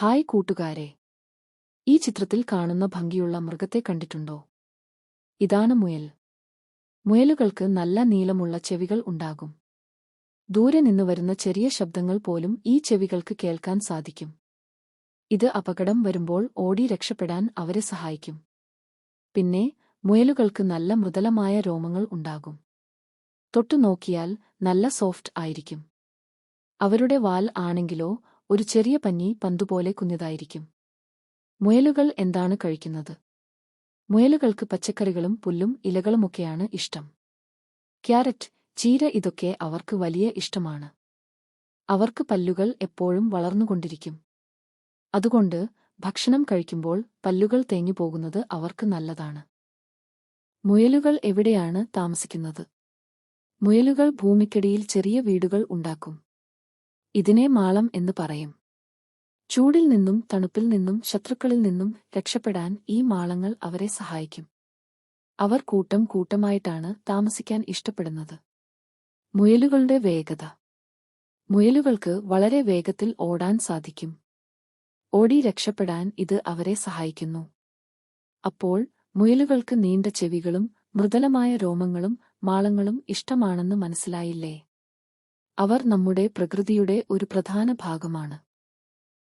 Hi കൂട്ടുകാരെ. ഈ ചിത്രത്തിൽ കാണുന്ന ഭംഗിയുള്ള മൃഗത്തെ കണ്ടിട്ടുണ്ടോ? ഇതാണ് മുയൽ. മുയലുകൾക്ക് നല്ല നീളമുള്ള ചെവികൾ ഉണ്ടാകും. ദൂരെ നിന്ന് വരുന്ന ചെറിയ ശബ്ദങ്ങൾ പോലും ഈ ചെവികൾക്ക് കേൾക്കാൻ സാധിക്കും. ഇത് അപകടം വരുമ്പോൾ ഓടി രക്ഷപ്പെടാൻ അവരെ സഹായിക്കും. പിന്നെ മുയലുകൾക്ക് നല്ല മൃദലമായ രോമങ്ങൾ ഉണ്ടാകും. തൊട്ടു നോക്കിയാൽ നല്ല സോഫ്റ്റ് ആയിരിക്കും. അവരുടെ വാൽ ആണെങ്കിലോ ഒരു ചെറിയ പഞ്ഞി പന്തുപോലെ കുഞ്ഞതായിരിക്കും. മുയലുകൾ എന്താണ് കഴിക്കുന്നത്? മുയലുകൾക്ക് പച്ചക്കറികളും പുല്ലും ഇലകളുമൊക്കെയാണ് ഇഷ്ടം. ക്യാരറ്റ് ചീര ഇതൊക്കെ അവർക്ക് വലിയ ഇഷ്ടമാണ്. അവർക്ക് പല്ലുകൾ എപ്പോഴും വളർന്നുകൊണ്ടിരിക്കും. അതുകൊണ്ട് ഭക്ഷണം കഴിക്കുമ്പോൾ പല്ലുകൾ തേഞ്ഞുപോകുന്നത് അവർക്ക് നല്ലതാണ്. മുയലുകൾ എവിടെയാണ് താമസിക്കുന്നത്? മുയലുകൾ ഭൂമിക്കടിയിൽ ചെറിയ വീടുകൾ ഉണ്ടാക്കും. ഇതിനെ മാളം എന്ന് പറയും. ചൂടിൽ നിന്നും തണുപ്പിൽ നിന്നും ശത്രുക്കളിൽ നിന്നും രക്ഷപ്പെടാൻ ഈ മാളങ്ങൾ അവരെ സഹായിക്കും. അവർ കൂട്ടം കൂട്ടമായിട്ടാണ് താമസിക്കാൻ ഇഷ്ടപ്പെടുന്നത്. മുയലുകളുടെ വേഗത. മുയലുകൾക്ക് വളരെ വേഗത്തിൽ ഓടാൻ സാധിക്കും. ഓടി രക്ഷപ്പെടാൻ ഇത് അവരെ സഹായിക്കുന്നു. അപ്പോൾ മുയലുകൾക്ക് നീണ്ട ചെവികളും മൃദുലമായ രോമങ്ങളും മാളങ്ങളും ഇഷ്ടമാണെന്ന് മനസ്സിലായില്ലേ? അവർ നമ്മുടെ പ്രകൃതിയുടെ ഒരു പ്രധാന ഭാഗമാണ്.